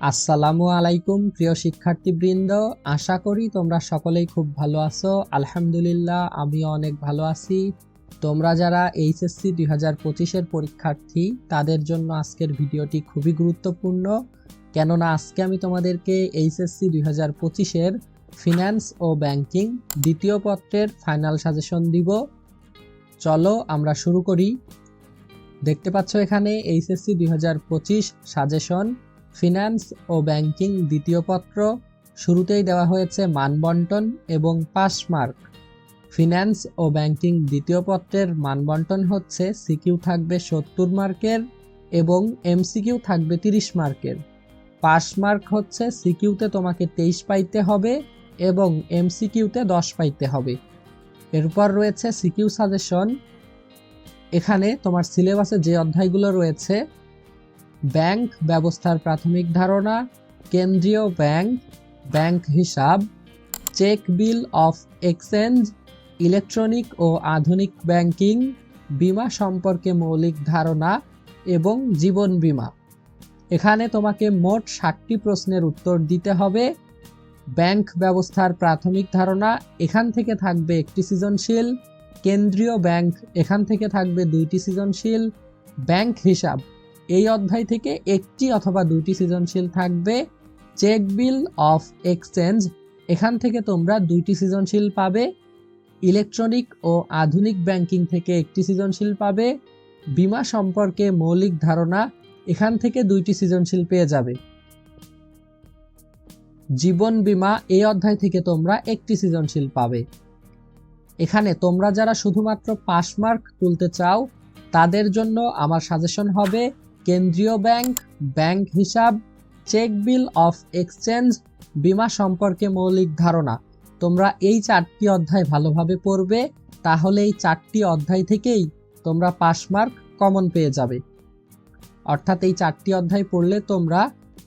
আসসালামু আলাইকুম, প্রিয় শিক্ষার্থীবৃন্দ। আশা করি তোমরা সকলেই খুব ভালো আছো। আলহামদুলিল্লাহ, আমিও অনেক ভালো আছি। তোমরা যারা এইচএসসি দুই হাজার পঁচিশের পরীক্ষার্থী, তাদের জন্য আজকের ভিডিওটি খুবই গুরুত্বপূর্ণ। কেননা আজকে আমি তোমাদেরকে এইচএসসি দুই হাজার পঁচিশের ফিন্যান্স ও ব্যাংকিং দ্বিতীয় পত্রের ফাইনাল সাজেশন দিব। চলো আমরা শুরু করি। দেখতে পাচ্ছ এখানে এইচএসসি দুই হাজার পঁচিশ সাজেশন। ফিন্যান্স ও ব্যাংকিং দ্বিতীয় পত্র শুরুতেই দেওয়া হয়েছে মানবন্টন এবং পাস মার্ক ফিন্যান্স ও ব্যাংকিং দ্বিতীয় পত্রের মানবন্টন হচ্ছে সিকিউ থাকবে সত্তর মার্কের এবং এমসিকিউ থাকবে তিরিশ মার্কের। পাস মার্ক হচ্ছে সিকিউতে তোমাকে তেইশ পাইতে হবে এবং এমসিকিউতে দশ পাইতে হবে। এরপর রয়েছে সিকিউ সাজেশন। এখানে তোমার সিলেবাসে যে অধ্যায়গুলো রয়েছে ব্যাংক ব্যবস্থার প্রাথমিক ধারণা, কেন্দ্রীয় ব্যাংক ব্যাংক হিসাব, cheque bill of exchange, electronic ও আধুনিক ব্যাংকিং, বীমা সম্পর্কে মৌলিক ধারণা এবং জীবন বীমা। এখানে তোমাকে মোট ষাটটি প্রশ্নের উত্তর দিতে হবে। ব্যাংক ব্যবস্থার প্রাথমিক ধারণা, এখান থেকে থাকবে একটি সৃজনশীল। কেন্দ্রীয় ব্যাংক, এখান থেকে থাকবে দুইটি সৃজনশীল। ব্যাংক হিসাব এই অধ্যায় থেকে একটি অথবা দুইটি সৃজনশীল থাকবে। চেক বিল অফ এক্সচেঞ্জ এখান থেকে তোমরা দুইটি সৃজনশীল পাবে। ইলেকট্রনিক ও আধুনিক ব্যাংকিং থেকে একটি সৃজনশীল পাবে। বিমা সম্পর্কে মৌলিক ধারণা, এখান থেকে দুইটি সৃজনশীল পেয়ে যাবে। জীবন বীমা, এই অধ্যায় থেকে তোমরা একটি সৃজনশীল পাবে। এখানে তোমরা যারা শুধুমাত্র পাস মার্ক তুলতে চাও, তাদের জন্য আমার সাজেশন হবে কেন্দ্রীয় ব্যাংক ব্যাংক হিসাব, চেক বিল অফ এক্সচেঞ্জ, বীমা সম্পর্কে মৌলিক ধারণা। তোমরা এই চারটি অধ্যায় ভালোভাবে পড়বে, তাহলে এই চারটি অধ্যায় থেকেই তোমরা পাস মার্ক কমন পেয়ে যাবে। অর্থাৎ এই চারটি অধ্যায় পড়লে তোমরা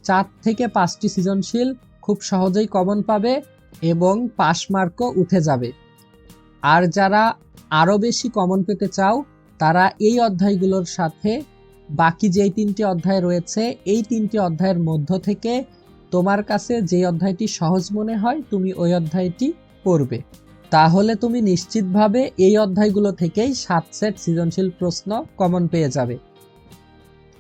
চার থেকে পাঁচটি সৃজনশীল খুব সহজেই কমন পাবে এবং পাস মার্কও উঠে যাবে। আর যারা আরও বেশি কমন পেতে চাও, তারা এই অধ্যায়গুলোর সাথে বাকি যেই তিনটি অধ্যায় রয়েছে, এই তিনটি অধ্যায়ের মধ্য থেকে তোমার কাছে যে অধ্যায়টি সহজ মনে হয়, তুমি ওই অধ্যায়টি পড়বে। তাহলে তুমি নিশ্চিতভাবে এই অধ্যায়গুলো থেকেই সাত সেট সৃজনশীল প্রশ্ন কমন পেয়ে যাবে।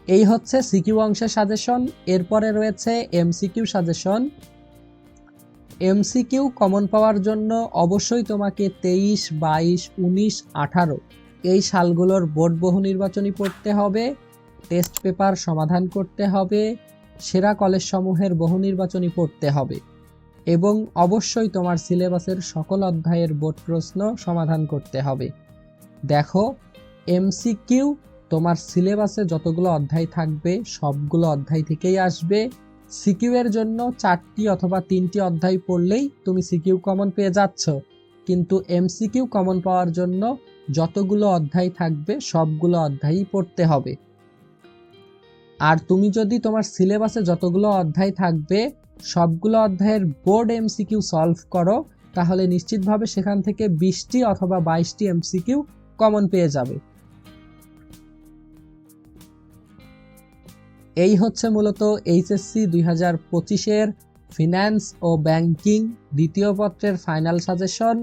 এই হচ্ছে সিকিউ অংশের সাজেশন, এরপরে রয়েছে এমসিকিউ সাজেশন। এমসিকিউ কমন পাওয়ার জন্য অবশ্যই তোমাকে তেইশ, বাইশ, উনিশ, আঠারো এই সালগুলোর বোর্ড বহু নির্বাচনী পড়তে হবে। টেস্ট পেপার সমাধান করতে হবে, সেরা কলেজ সমূহের বহু নির্বাচনী পড়তে হবে এবং অবশ্যই তোমার সিলেবাসের সকল অধ্যায়ের বোর্ড প্রশ্ন সমাধান করতে হবে। দেখো এমসিকিউ তোমার সিলেবাসে যতগুলো অধ্যায় থাকবে, সবগুলো অধ্যায় থেকেই আসবে। সিকিউ এর জন্য চারটি অথবা তিনটি অধ্যায় পড়লেই তুমি সিকিউ কমন পেয়ে যাচ্ছ। কিন্তু এমসিকিউ কমন পাওয়ার জন্য যতগুলো অধ্যায় থাকবে, সবগুলো অধ্যায়ই পড়তে হবে। আর তুমি যদি তোমার সিলেবাসে যতগুলো অধ্যায় থাকবে, সবগুলো অধ্যায়ের বোর্ড এমসিকিউ সলভ করো, তাহলে নিশ্চিতভাবে সেখান থেকে বিশটি অথবা বাইশটি এমসিকিউ কমন পেয়ে যাবে। এই হচ্ছে মূলত এইচএসসি দুই হাজার পঁচিশের ফিন্যান্স ও ব্যাংকিং দ্বিতীয় পত্রের ফাইনাল সাজেশন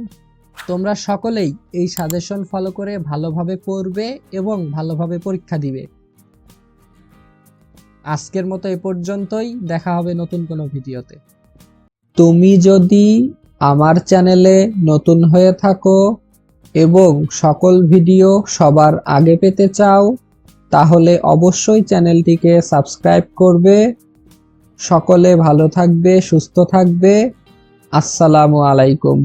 তোমরা সকলেই এই সাজেশন ফলো করে ভালোভাবে পড়বে এবং ভালোভাবে পরীক্ষা দিবে। আজকের মতো এ পর্যন্তই, দেখা হবে নতুন কোনো ভিডিওতে। তুমি যদি আমার চ্যানেলে নতুন হয়ে থাকো এবং সকল ভিডিও সবার আগে পেতে চাও, তাহলে অবশ্যই চ্যানেলটিকে সাবস্ক্রাইব করবে। সকলে ভালো থাকবে, সুস্থ থাকবে। আসসালামু আলাইকুম।